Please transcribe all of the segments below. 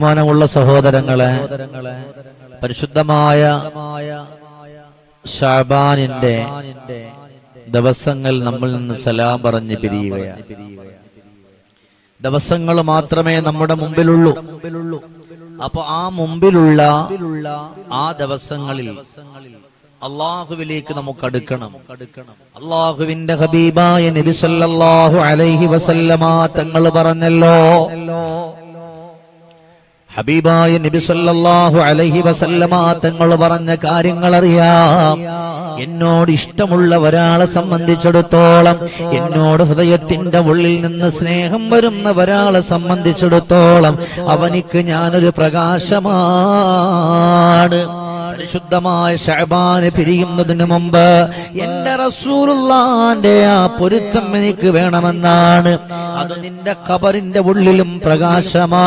ബഹുമാനമുള്ള സഹോദരങ്ങളെ പരിശുദ്ധമായ ഷാബാനിന്റെ ദിവസങ്ങൾ നമ്മൾ നിന്ന് സലാം പറഞ്ഞ് പിരിയുകയാണ്. ദിവസങ്ങൾ മാത്രമേ നമ്മുടെ മുമ്പിലുള്ളൂ. അപ്പൊ ആ മുമ്പിലുള്ള ആ ദിവസങ്ങളിൽ അള്ളാഹുവിലേക്ക് നമുക്ക് അടുക്കണം. അള്ളാഹുവിന്റെ ഹബീബായ നബി സല്ലല്ലാഹു അലൈഹി വസല്ലമ തങ്ങൾ പറഞ്ഞല്ലോ ഹബീബായ നബി സല്ലല്ലാഹു അലൈഹി വസല്ലമ തങ്ങൾ പറഞ്ഞ കാര്യങ്ങൾ അറിയാം എന്നോട് ഇഷ്ടമുള്ള ഒരാളെ സംബന്ധിച്ചിടത്തോളം എന്നോട് ഹൃദയത്തിന്റെ ഉള്ളിൽ നിന്ന് സ്നേഹം വരുന്ന ഒരാളെ സംബന്ധിച്ചിടത്തോളം അവനിക്ക് ഞാനൊരു പ്രകാശമാണ്. പരിശുദ്ധമായ ഷഹബാന് പിരിയുന്നതിന് മുമ്പ് എന്റെ റസൂലുള്ളാന്റെ ആ പൊരുത്തം എനിക്ക് വേണമെന്നാണ്. അത് നിന്റെ കബറിന്റെ ഉള്ളിലും പ്രകാശമാണ്.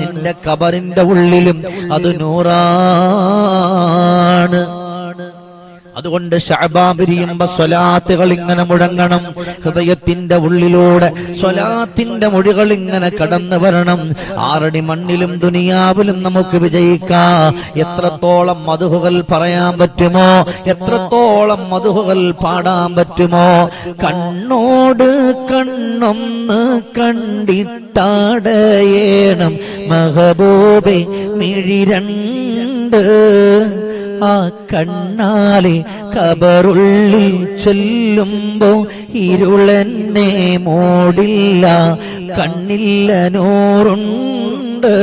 നിന്റെ കബറിന്റെ ഉള്ളിലും അത് നൂറാണ്. അതുകൊണ്ട് സ്വലാത്തുകൾ ഇങ്ങനെ മുഴങ്ങണം. ഹൃദയത്തിന്റെ ഉള്ളിലൂടെ സ്വലാത്തിന്റെ മൊഴികൾ ഇങ്ങനെ കടന്നു വരണം. ആറടി മണ്ണിലും ദുനിയാവിലും നമുക്ക് വിജയിക്കാം. എത്രത്തോളം മധുഹുകൾ പറയാൻ പറ്റുമോ? എത്രത്തോളം മധുഹുകൾ പാടാൻ പറ്റുമോ? കണ്ണോട് കണ്ണൊന്ന് കണ്ടിട്ടാടയേണം. മഹബൂബെ മിഴി രണ്ട് ആ കണ്ണാലെ കബറുള്ളിൽ ചൊല്ലുമ്പോ ഇരുളെന്നെ മോടില്ല കണ്ണില്ല നൂറുണ്ട്.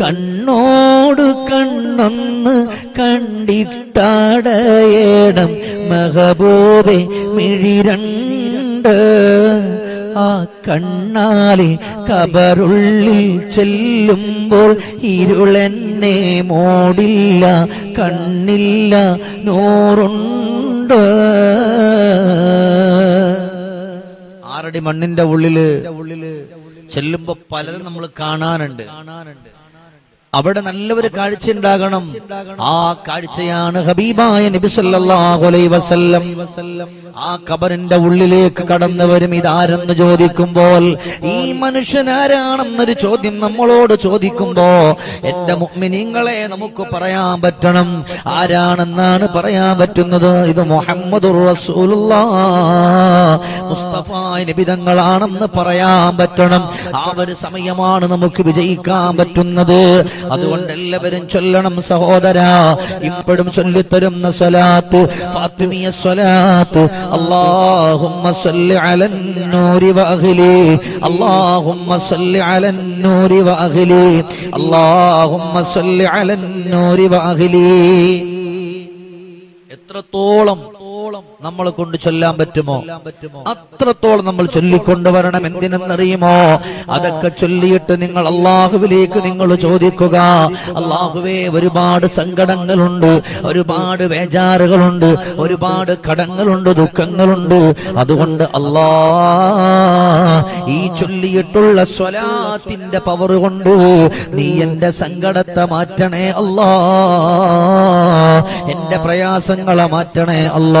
കണ്ണോട് കണ്ണൊന്ന് കണ്ടിട്ടാടയേടം മഹബൂബെ മിഴിരണ്ട്. ആ കണ്ണാലെ കബറുള്ളിൽ ചെല്ലുമ്പോൾ ഇരുളെന്നെ മോടില്ല കണ്ണില്ല നൂറുണ്ട്. ആറടി മണ്ണിന്റെ ഉള്ളിൽ ചെല്ലുമ്പോ പലരും നമ്മൾ കാണാനുണ്ട് കാണാനുണ്ട്. അവിടെ നല്ലൊരു കാഴ്ച ഉണ്ടാകണം. ആ കാഴ്ചയാണ് ഹബീബായ നബി സല്ലല്ലാഹു അലൈഹി വസല്ലം. ആ കബറിന്റെ ഉള്ളിലേക്ക് കടന്നു വരും ഇതാരെന്ന് ചോദിക്കുമ്പോൾ ഈ മനുഷ്യൻ ആരാണെന്നൊരു ചോദ്യം നമ്മളോട് ചോദിക്കുമ്പോ എന്റെ മുഅ്മിനീങ്ങളെ നമുക്ക് പറയാൻ പറ്റണം. ആരാണെന്നാണ് പറയാൻ പറ്റുന്നത്? ഇത് മുഹമ്മദുർ റസൂലുള്ളാഹ് മുസ്തഫ നിബിതങ്ങളാണെന്ന് പറയാൻ പറ്റണം. ആ ഒരു സമയമാണ് നമുക്ക് വിജയിക്കാൻ പറ്റുന്നത്. അതുകൊണ്ട് എല്ലാവരും ചൊല്ലണം സഹോദര. ഇപ്പോഴും ചൊല്ലിത്തരുന്ന ഫാത്തിമിയ സല്ലി സല്ലി സല്ലി എത്രത്തോളം നമ്മളെ കൊണ്ട് ചൊല്ലാൻ പറ്റുമോ? അത്രത്തോളം നമ്മൾ ചൊല്ലിക്കൊണ്ടുവരണം. എന്തിനെന്നറിയുമോ? അതൊക്കെ ചൊല്ലിയിട്ട് നിങ്ങൾ അള്ളാഹുവിലേക്ക് നിങ്ങൾ ചോദിക്കുക. അള്ളാഹുവേ ഒരുപാട് സങ്കടങ്ങളുണ്ട് ഒരുപാട് വേജാറുകളുണ്ട് ഒരുപാട് കടങ്ങളുണ്ട് ദുഃഖങ്ങളുണ്ട്. അതുകൊണ്ട് അല്ലാ ഈ ചൊല്ലിയിട്ടുള്ള സ്വലാത്തിന്റെ പവർ കൊണ്ട് നീ എന്റെ സങ്കടത്തെ മാറ്റണേ അല്ലാ എന്റെ പ്രയാസങ്ങളെ മാറ്റണേ അല്ലാ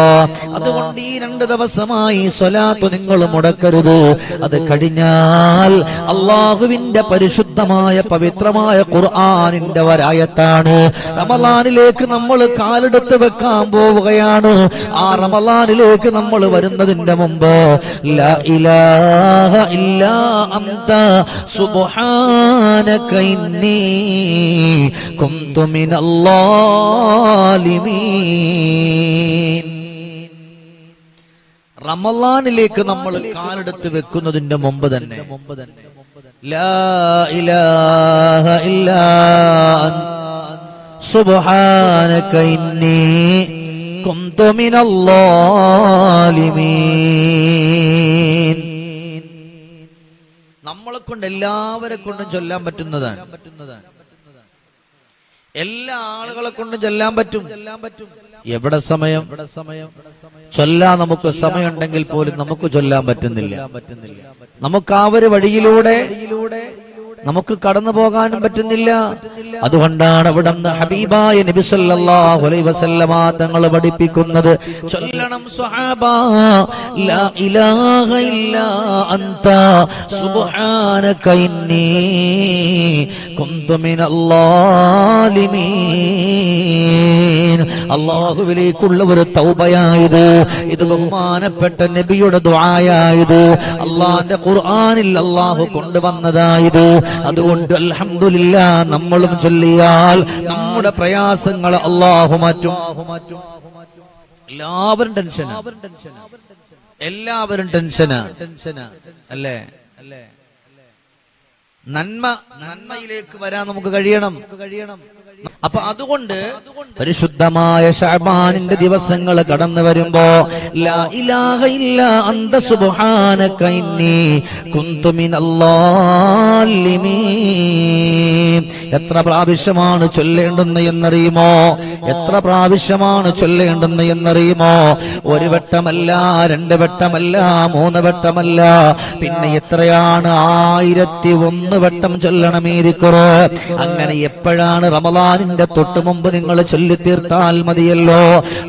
അതുകൊണ്ട് ഈ രണ്ട് ദിവസമായി സ്വലാത്ത് നിങ്ങൾ മുടക്കരുത്. അത് കഴിഞ്ഞാൽ അള്ളാഹുവിന്റെ പരിശുദ്ധമായ പവിത്രമായ ഖുർആാനിന്റെ വരായത്താണ്. റമലാനിലേക്ക് നമ്മൾ കാലെടുത്ത് വെക്കാൻ പോവുകയാണ്. ആ റമലാനിലേക്ക് നമ്മൾ വരുന്നതിന്റെ മുമ്പ് ലാ റമലാനിലേക്ക് നമ്മൾ കാലെടുത്ത് വെക്കുന്നതിന്റെ മുമ്പ് തന്നെ. നമ്മളെ കൊണ്ട് എല്ലാവരെ കൊണ്ടും ചൊല്ലാൻ പറ്റുന്നതാണ്. എല്ലാ ആളുകളെ കൊണ്ടും ചൊല്ലാൻ പറ്റും. എവിടെ സമയം? ചൊല്ലാൻ നമുക്ക് സമയമുണ്ടെങ്കിൽ പോലും നമുക്ക് ചൊല്ലാൻ പറ്റുന്നില്ല. നമുക്ക് ആ ഒരു വഴിയിലൂടെ നമുക്ക് കടന്നു പോകാനും പറ്റുന്നില്ല. അതുകൊണ്ടാണ് അവിടെ ഹബീബായ നബി സല്ലല്ലാഹു അലൈഹി വസല്ലമ തങ്ങൾ പഠിപ്പിക്കുന്നത്. ചൊല്ലണം ലാ ഇലാഹ സുബ്ഹാനക ഇന്നി കുന്തു അള്ളാഹുവിലേക്കുള്ള ഒരു തൗബയായത് ഇത് ബഹുമാനപ്പെട്ട നബിയുടെ ദുആയായത് അള്ളാന്റെ ഖുർആനിൽ അള്ളാഹു കൊണ്ടുവന്നതായത് അതുകൊണ്ട് അലഹമില്ല നമ്മളും ചൊല്ലിയാൽ നമ്മുടെ പ്രയാസങ്ങൾ അള്ളാഹു മാറ്റും. എല്ലാവരും ടെൻഷനാ. എല്ലാവരും ടെൻഷനാ. അല്ലേ? അല്ലേ നന്മ നന്മയിലേക്ക് വരാൻ നമുക്ക് കഴിയണം കഴിയണം. അപ്പൊ അതുകൊണ്ട് പരിശുദ്ധമായ ഷാബാനിന്റെ ദിവസങ്ങൾ കടന്നു വരുമ്പോ എത്ര പ്രാവശ്യമാണ് ചൊല്ലേണ്ടുന്ന എന്നറിയുമോ? എത്ര പ്രാവശ്യമാണ് ചൊല്ലേണ്ടുന്ന എന്നറിയുമോ? ഒരു വട്ടമല്ല രണ്ട് വട്ടമല്ല മൂന്ന് വട്ടമല്ല. പിന്നെ എത്രയാണ്? ആയിരത്തി ഒന്ന് വട്ടം ചൊല്ലണമേരിക്കുറോ അങ്ങനെ എപ്പോഴാണ് റമദാനിന്റെ തൊട്ട് മുമ്പ് നിങ്ങൾ ചൊല്ലി തീർത്താൽ മതിയല്ലോ.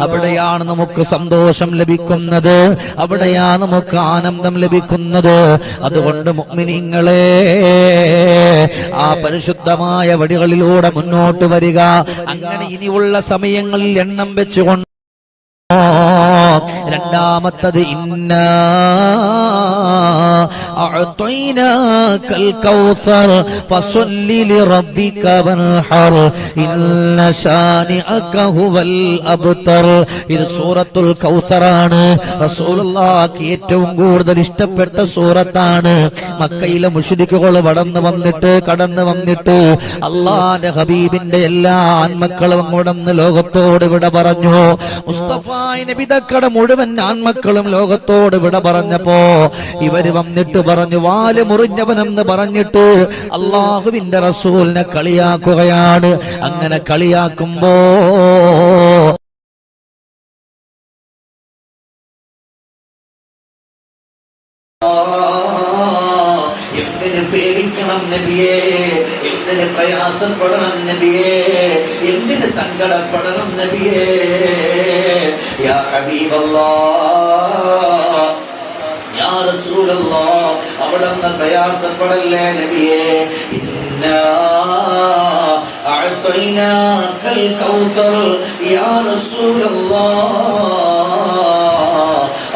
അവിടെയാണ് നമുക്ക് സന്തോഷം ലഭിക്കുന്നത്. അവിടെയാണ് നമുക്ക് ആനന്ദം ലഭിക്കുന്നത്. അതുകൊണ്ട് മുഅ്മിനീങ്ങളെ ആ പരിശുദ്ധമായ വടികളിലൂടെ മുന്നോട്ട് വരിക. അങ്ങനെ ഇനിയുള്ള സമയങ്ങളിൽ എണ്ണം വെച്ചുകൊണ്ട് രണ്ടാമത്തത് ഇന്ന അഅ്തൈനാകൽ കൗസർ ഫസല്ലി ലിറബ്ബിക വൻഹർ ഇന്ന ശാനിഅക ഹുവൽ അബ്തർ ഇത് സൂറത്തുൽ കൗസറാണ് റസൂലുള്ളാഹിക്ക് ഏറ്റവും കൂടുതൽ ഇഷ്ടപ്പെട്ട സൂറത്താണ്. മക്കയിലെ മുശ്രിക്കുകൾ വടന്നു വന്നിട്ട് കടന്നു വന്നിട്ട് അള്ളാന്റെ ഹബീബിന്റെ എല്ലാ ആൺമക്കളും അങ്ങോടന്ന് ലോകത്തോട് വിട പറഞ്ഞു. മുസ്തഫ നബിതക്കടെ മുഴുവൻ ആൺമക്കളും ലോകത്തോട് വിട പറഞ്ഞപ്പോ ഇവർ വന്നിട്ട് പറഞ്ഞു വാൽ മുറിഞ്ഞവനെന്ന് പറഞ്ഞിട്ട് അള്ളാഹുവിന്റെ റസൂലിനെ കളിയാക്കുകയാണ്. അങ്ങനെ കളിയാക്കുമ്പോ എന്തിന് പേടിക്കണം നബിയേ? എന്തിന് പ്രയാസപ്പെടണം നബിയേ? എന്തിന് സങ്കടപ്പെടണം നബിയേ? യാ ഹബീബല്ലാ അവിടുന്ന് പ്രയാസപ്പെടല്ലേ നബിയേ?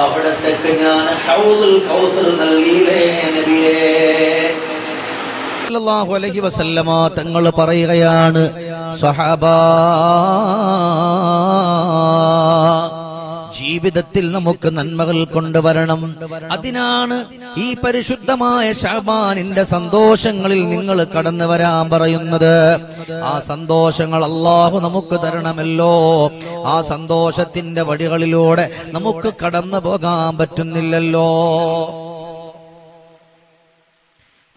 അവിടത്തേക്ക് ഞാൻ ഹൗദുൽ കൗതർ നൽകിയില്ലേ നബിയേ? സല്ലല്ലാഹു അലൈഹി വസല്ലമ തങ്ങൾ പറയുകയാണ് സ്വഹാബാ ജീവിതത്തിൽ നമുക്ക് നന്മകൾ കൊണ്ടുവരണം. അതിനാണ് ഈ പരിശുദ്ധമായ ഷാബാനിന്റെ സന്തോഷങ്ങളിൽ നിങ്ങൾ കടന്നു വരാൻ പറയുന്നത്. ആ സന്തോഷങ്ങൾ അള്ളാഹു നമുക്ക് തരണമല്ലോ. ആ സന്തോഷത്തിന്റെ വഴികളിലൂടെ നമുക്ക് കടന്നു പോകാൻ പറ്റുന്നില്ലല്ലോ.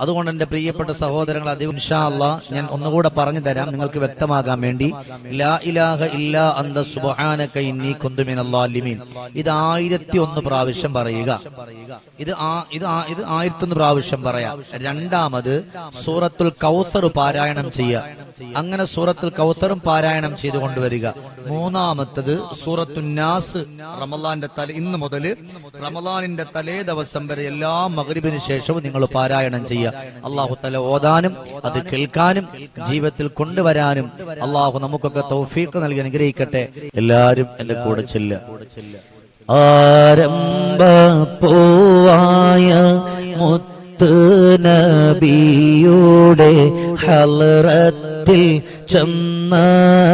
അതുകൊണ്ട് എന്റെ പ്രിയപ്പെട്ട സഹോദരങ്ങൾ അധികം ഇൻഷാ അല്ലാ ഞാൻ ഒന്നുകൂടെ പറഞ്ഞു തരാം. നിങ്ങൾക്ക് വ്യക്തമാകാൻ വേണ്ടി. ലാ ഇലാഹ ഇത് ആയിരത്തി ഒന്ന് പ്രാവശ്യം പറയുക. ഇത് ഇത് ഇത് ആയിരത്തി ഒന്ന് പ്രാവശ്യം പറയാം. രണ്ടാമത് സൂറത്തുൽ കൗസർ പാരായണം ചെയ്യുക. അങ്ങനെ സൂറത്തുൽ കൗസറും പാരായണം ചെയ്തു കൊണ്ടുവരിക മൂന്നാമത്തത് സൂറത്തുന്നാസ് റമലാന്റെ തല ഇന്ന് മുതൽ റമലാനിന്റെ തലേ ദിവസം വരെ എല്ലാ മകരിബിന് ശേഷവും നിങ്ങൾ പാരായണം ചെയ്യുക. അള്ളാഹു തല ഓതാനും അത് കേൾക്കാനും ജീവിതത്തിൽ കൊണ്ടുവരാനും അള്ളാഹു നമുക്കൊക്കെ തൗഫീഖ് നൽകി അനുഗ്രഹിക്കട്ടെ. എല്ലാരും എന്റെ കൂടെ ചെല്ലുക. ആരംഭ നബിയുടെ ഹലറത്തിൽ ചെന്നെത്താൻ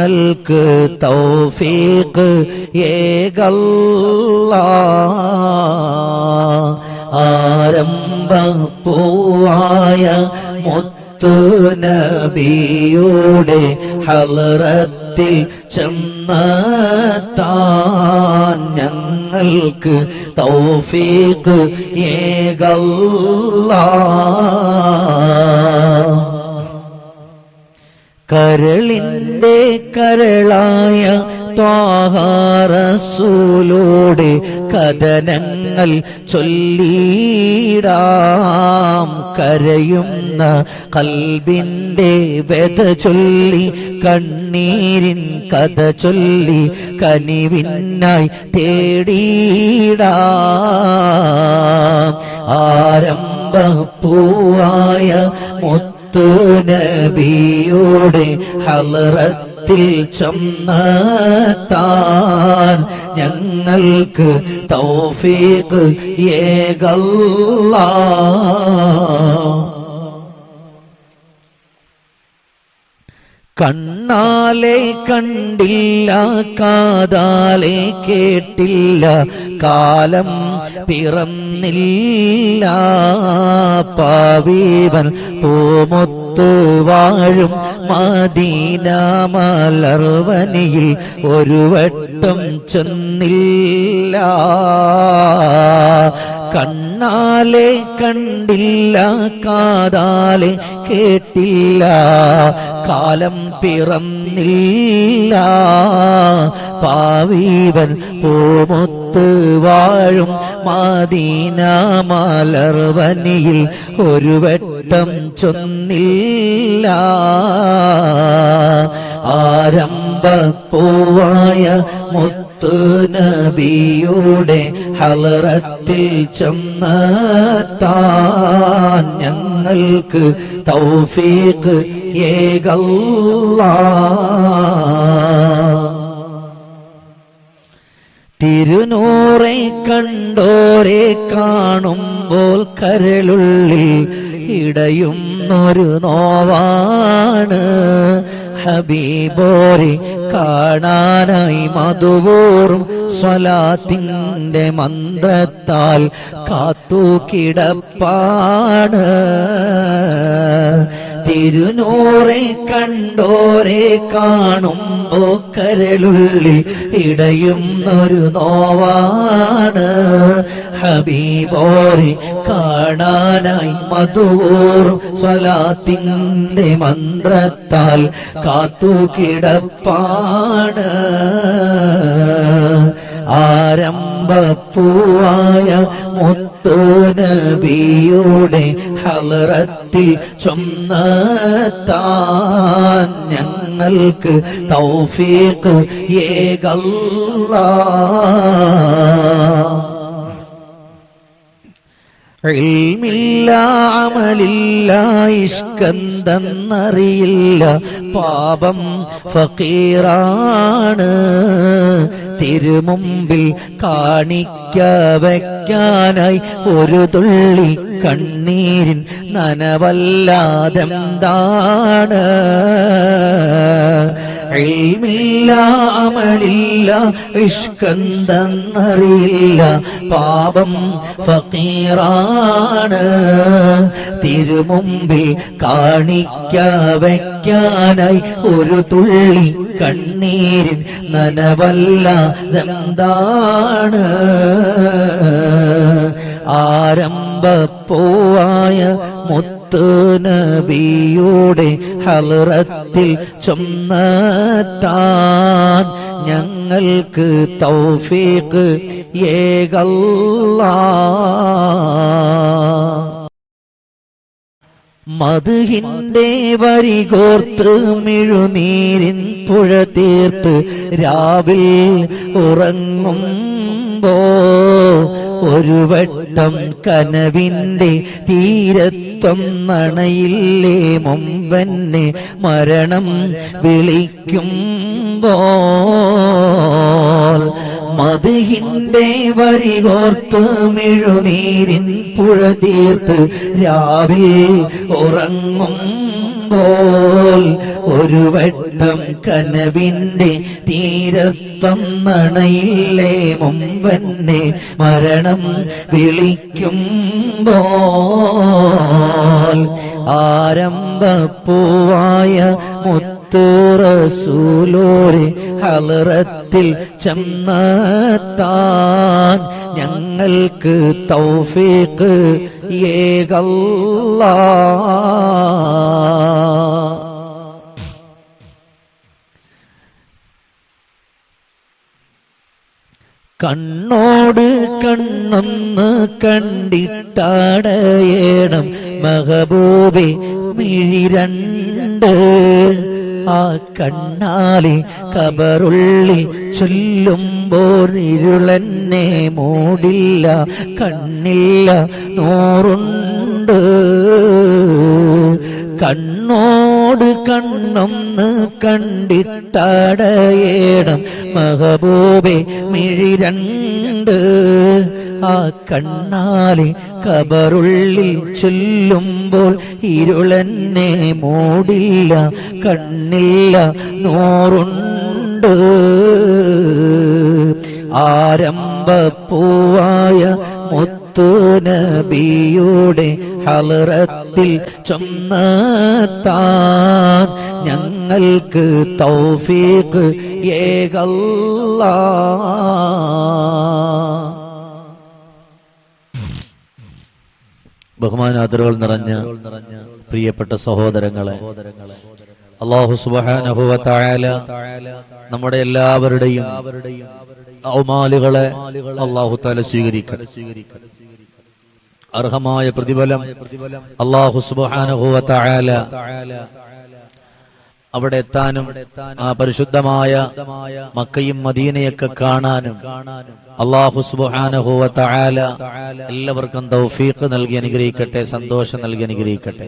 ഞങ്ങൾക്ക് തൗഫീഖ് ഏകല്ല. ആരംഭ പൂവായ മുത്തു നബിയുടെ ഹലറത്തിൽ ചെന്നത്താൻ ഞങ്ങൾക്ക് തൗഫീഖ് ഏകല്ല. കരളിന്റെ കരളായ ത്വാഹാറസൂലോടെ കഥനങ്ങൾ ചൊല്ലിടാം. കരയുന്ന കൽബിന്റെ വ്യത ചൊല്ലി കണ്ണീരിൻ കഥ ചൊല്ലി കനിവിനായി തേടിയിടാം. ആരംഭ പൂവായ മുത്തു നബിയോടെ ഹലറത്തിൽ ചൊന്നത്താൻ ഞങ്ങൾക്ക് തൗഫീഖ് ഏകല്ലാ. കണ്ണാലെ കണ്ടില്ല കാതാലെ കേട്ടില്ല കാലം പിറന്നില്ല. പാവീവൻ പൂമൊത്ത് വാഴും മദീന മലർവനിയിൽ ഒരു വട്ടം ചെന്നില്ല. കണ്ണാലെ കണ്ടില്ല കാതാലെ കേട്ടില്ല കാലം പിറന്നില്ല. പാവീവൻ പൂമൊത്ത് വാഴും മാദീന മലർവനിയിൽ ഒരു വട്ടം ചൊന്നില്ല. ആരംഭ പൂവായ മുത്തു നബിയുടെ ഹലറത്തിൽ ചെന്ന ഞങ്ങൾക്ക് തൗഫീഖ് ഏകല്ലാ. തിരുനൂറെ കണ്ടോരെ കാണുമ്പോൾ കരളുള്ളിൽ ഇടയുന്നൊരു നോവാണ്. ഹബീബോരെ കാണാനായി മധുവോറും സ്വലാത്തിന്റെ മന്ത്രത്താൽ കാത്തു കിടപ്പാണ് തിരുനൂറെ കണ്ടോരെ കാണുമ്പോ കരളുള്ളിൽ ഇടയുന്നൊരു നോവാണ്. ഹബീബോരെ കാണാനായി മധുവോറും സ്വലാത്തിന്റെ മന്ത്രത്താൽ കാത്തു കിടപ്പാണ് ആരംഭപ്പൂവായ മുത്തു നബിയുടെ ഹലറത്തിൽ ചൊന്നത്താൻ ഞങ്ങൾക്ക് തൗഫീഖ് ഏകല്ലാ. ഇൽമില്ല അമലില്ല ഇഷ്കന്തെന്നറിയില്ല പാപം ഫക്കീറാണ്. തിരുമുമ്പിൽ കാണിക്ക വയ്ക്കാനായി ഒരു തുള്ളി കണ്ണീരിൻ നനവല്ലാതെന്താണ്? ഇൽമില്ല അമലില്ല ഇഷ്കന്തെന്നറിയില്ല പാപം ഫക്കീറാണ്. തിരുമുമ്പിൽ കാണിക്ക വയ്ക്കാനായി ഒരു തുള്ളി കണ്ണീരിൻ നനവല്ല എന്താണ് ആരംഭപ്പോവായ മുത്തു നബിയുടെ ഹലറത്തിൽ ചൊന്നത്താൻ ഞങ്ങൾക്ക് തൗഫീക്ക് ഏകല്ല. മധുഹിന്റെ വരി കോർത്ത് മിഴുനീരിൻ പുഴ തീർത്ത് രാവിൽ ഉറങ്ങുമ്പോ ഒരു വട്ടം കനവിന്റെ തീരത്വം നണയില്ലേ മുമ്പന്നെ മരണം വിളിക്കുമ്പോൾ? മതിഹിന്റെ വരി കോർത്ത് മിഴുനീരിൻ പുഴ തീർത്ത് രാവിൽ ഉറങ്ങുമ്പോൾ ഒരു വട്ടം കനവിന്റെ തീരത്വം നണയില്ലേ മുമ്പന്നെ മരണം വിളിക്കുമ്പോ ആരംഭപ്പൂവായ മുത്തുറസൂലോരെ ഹലറത്തിൽ ചെന്നത്താൻ ഞങ്ങൾക്ക് തൗഫീഖ് ഏകല്ലാ കണ്ണോട് കണ്ണൊന്ന് കണ്ടിട്ടാടയേണം മഹബൂബെ മിഴി രണ്ട് ആ കണ്ണാലി കബറുള്ളി ചൊല്ലുമ്പോൾ ഇരുളെന്നെ മൂടില്ല കണ്ണില്ല നൂറുണ്ട്. കണ്ണോട് കണ്ണൊന്ന് കണ്ടിട്ടടയേടം മഹബൂബെ മിഴിരണ്ട്. ആ കണ്ണാലെ കബറുള്ളിൽ ചൊല്ലുമ്പോൾ ഇരുളെന്നെ മൂടില്ല കണ്ണില്ല നൂറുണ്ട്. ആരംഭപ്പൂവായ മുത്തു നബിയുടെ ഹലറത്തിൽ ചൊന്നത്താൻ ഞങ്ങൾക്ക് തൗഫീഖ് ഏകല്ല. ബഹുമാനാദരവുകൾ നിറഞ്ഞ പ്രിയപ്പെട്ട സഹോദരങ്ങളെ അള്ളാഹു സുബാനുഭവത്തായാല തായാല നമ്മുടെ എല്ലാവരുടെയും ഔമാലുകളെ അള്ളാഹു താല സ്വീകരിക്കട്ടെ. അർഹമായ പ്രതിഫലം അള്ളാഹു സുബാനഹുവ തായാല അവിടെ എത്താനും ആ പരിശുദ്ധമായ മക്കയും മദീനയൊക്കെ കാണാനും അള്ളാഹു സുബാനഹുവ തആല എല്ലാവർക്കും തൗഫീഖ് നൽകി അനുഗ്രഹിക്കട്ടെ സന്തോഷം നൽകി അനുഗ്രഹിക്കട്ടെ.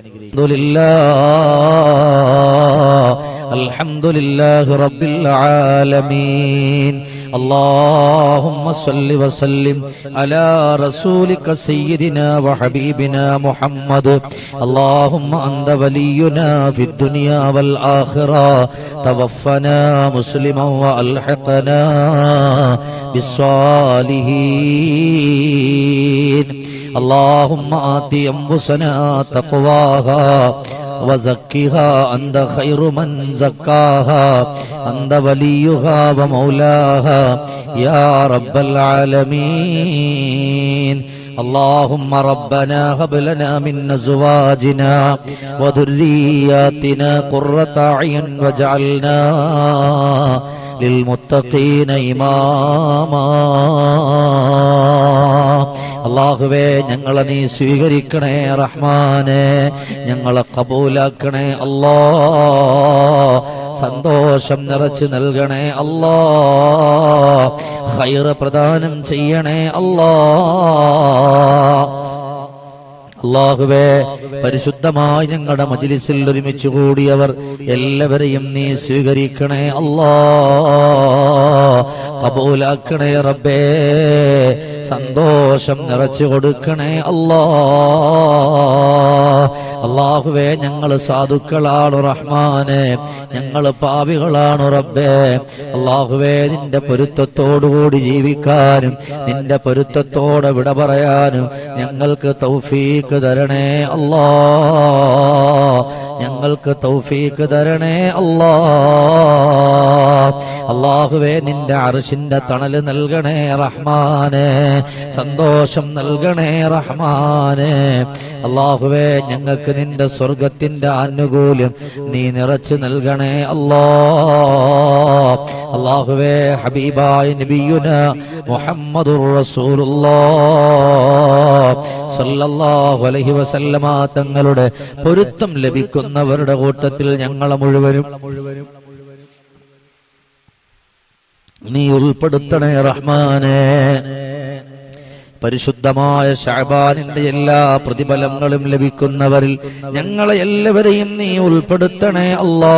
അൽഹംദുലില്ലാഹി റബ്ബിൽ ആലമീൻ. اللهم صل وسلم على رسولك سيدنا وحبيبنا محمد. اللهم أنت ولينا في الدنيا والآخرة. توفنا مسلما وألحقنا بالصالحين. اللهم آت أنفسنا تقواها. وزكيها أنت خير من زكاها أنت وليها ومولاها يا رب العالمين. اللهم ربنا هب لنا من أزواجنا وذرياتنا قرة عين واجعلنا للمتقين إماما. അള്ളാഹുവേ ഞങ്ങളെ നീ സ്വീകരിക്കണേ റഹ്മാനെ. ഞങ്ങളെ കബൂലാക്കണേ അല്ലാ. സന്തോഷം നിറച്ചു നൽകണേ അല്ലാ. ഹൈറ് പ്രദാനം ചെയ്യണേ അല്ലാ. അള്ളാഹുവേ പരിശുദ്ധമായി ഞങ്ങളുടെ മജിലിസിൽ ഒരുമിച്ച് കൂടിയവർ എല്ലാവരെയും നീ സ്വീകരിക്കണേ അല്ലാ. കബൂലാക്കണേ റബ്ബേ. സന്തോഷം നിറച്ചു കൊടുക്കണേ അല്ലാ. അള്ളാഹുവേ ഞങ്ങൾ സാധുക്കളാണ് റഹ്മാനെ. ഞങ്ങൾ പാവികളാണ് റബ്ബേ. അള്ളാഹുവേ നിന്റെ പൊരുത്തത്തോടുകൂടി ജീവിക്കാനും നിന്റെ പൊരുത്തത്തോടെ വിട പറയാനും ഞങ്ങൾക്ക് തൗഫീക്ക് തരണേ അല്ലാ. ഞങ്ങൾക്ക് തൗഫീക്ക് തരണേ അല്ലാ. അള്ളാഹുവേ നിന്റെ അറിശിന്റെ തണൽ നൽകണേ റഹ്മാനെ. സന്തോഷം നൽകണേ റഹ്മാനെ. അള്ളാഹുവേ ഞങ്ങൾക്ക് നിന്റെ സ്വർഗത്തിന്റെ ആനുകൂല്യം നീ നിറച്ചു നൽകണേ അല്ലാ. അള്ളാഹുവേ ഹബീബായ നബിയുന മുഹമ്മദുർ സല്ലല്ലാഹു അലൈഹി വസല്ലമ തങ്ങളുടെ പൊരുത്തം ലഭിക്കുന്നവരുടെ കൂട്ടത്തിൽ ഞങ്ങളെ മുഴുവനും. നീ ഉൾപ്പെടുത്തണേ റഹ്മാനെ. പരിശുദ്ധമായ ഷാബാനിന്റെ എല്ലാ പ്രതിഫലങ്ങളും ലഭിക്കുന്നവരിൽ ഞങ്ങളെ എല്ലാവരെയും നീ ഉൾപ്പെടുത്തണേ അല്ലാ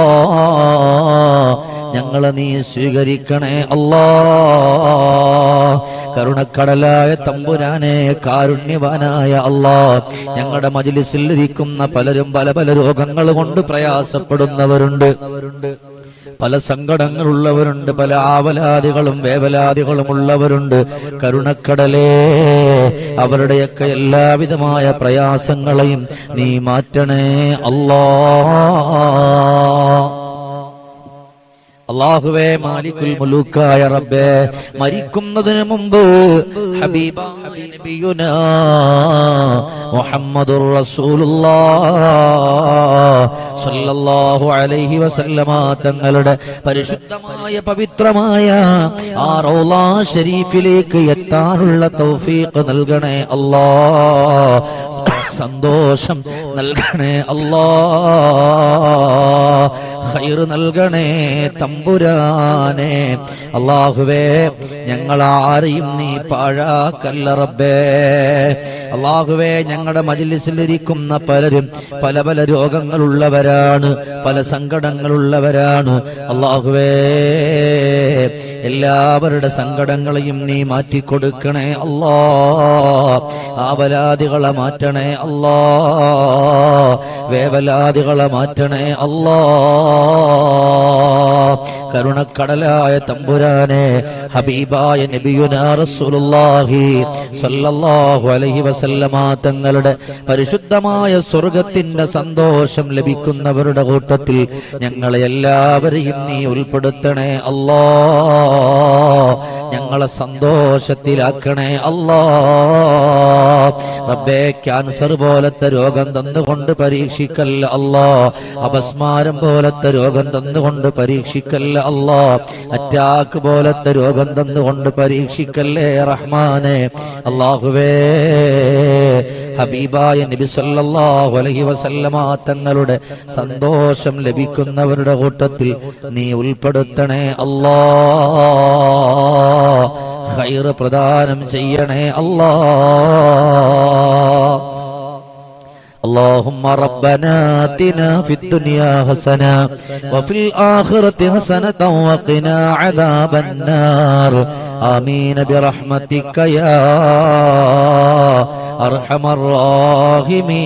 ഞങ്ങളെ നീ സ്വീകരിക്കണേ അല്ലാ കരുണക്കടലായ തമ്പുരാനെ കാരുണ്യവാനായ അല്ലാ ഞങ്ങളുടെ മജിലിസിൽ ഇരിക്കുന്ന പലരും പല പല രോഗങ്ങൾ കൊണ്ട് പ്രയാസപ്പെടുന്നവരുണ്ട്. പല സങ്കടങ്ങളുള്ളവരുണ്ട് പല ആവലാദികളും വേവലാദികളും ഉള്ളവരുണ്ട്. കരുണക്കടലേ അവരുടെയൊക്കെ എല്ലാവിധമായ പ്രയാസങ്ങളെയും നീ മാറ്റണേ അല്ലാ അള്ളാഹുവേ മാലിക്കുൽ മുലൂക്കായ റബ്ബേ മരിക്കുന്നതിന് മുമ്പ് മുഹമ്മദുർ സല്ലല്ലാഹു അലൈഹി വസല്ലമ തങ്ങളുടെ പരിശുദ്ധമായ പവിത്രമായ ആ റൗള ഷരീഫിലേക്ക് എത്താനുള്ള തൗഫീഖ് നൽകണേ അല്ലാ. സന്തോഷം നൽകണേ അല്ലാ. ഖൈർ നൽകണേ തമ്പുരാനെ. അള്ളാഹുവേ ഞങ്ങൾ ആരെയും നീ പാഴാക്കല്ല റബ്ബേ. അള്ളാഹുവേ ഞങ്ങളുടെ മജിലിസിലിരിക്കുന്ന പലരും പല പല രോഗങ്ങളുള്ളവരാണ് പല സങ്കടങ്ങളുള്ളവരാണ്. അള്ളാഹുവേ എല്ലാവരുടെ സങ്കടങ്ങളെയും നീ മാറ്റിക്കൊടുക്കണേ അല്ലാ. ആവലാദികളെ മാറ്റണേ അല്ലാ. വേവലാദികളെ മാറ്റണേ അല്ലാ. കരുണക്കടലായ തമ്പുരാനെ ഹബീബായ നബിയുനാ റസൂലുള്ളാഹി സ്വല്ലല്ലാഹു അലൈഹി വസല്ലമ തങ്ങളുടെ പരിശുദ്ധമായ സ്വർഗത്തിന്റെ സന്തോഷം ലഭിക്കുന്നവരുടെ കൂട്ടത്തിൽ ഞങ്ങളെ എല്ലാവരെയും നീ ഉൾപ്പെടുത്തണേ അല്ലാ. ഞങ്ങളെ സന്തോഷത്തിലാക്കണേ അല്ലാ. റബ്ബേ ക്യാൻസർ പോലത്തെ രോഗം തന്നുകൊണ്ട് പരീക്ഷിക്കല്ല അല്ലാ. അപസ്മാരം പോലത്തെ രോഗം തന്നുകൊണ്ട് പരീക്ഷിക്കല്ല അല്ലാ. അറ്റാക്ക് പോലത്തെ രോഗം തന്നുകൊണ്ട് പരീക്ഷിക്കല്ലേ റഹ്മാനെ? അള്ളാഹുവേ ഹബീബായ നബി സല്ലല്ലാഹു അലൈഹി വസല്ലമ തങ്ങളുടെ സന്തോഷം ലഭിക്കുന്നവരുടെ കൂട്ടത്തിൽ നീ ഉൾപ്പെടുത്തണേ അല്ലാ ഖൈർ പ്രദാനം ചെയ്യണേ അല്ലാ اللهم ربنا آتنا في الدنيا حسنة وفي الآخرة حسنة وقنا عذاب النار آمين برحمتك يا أرحم الراحمين.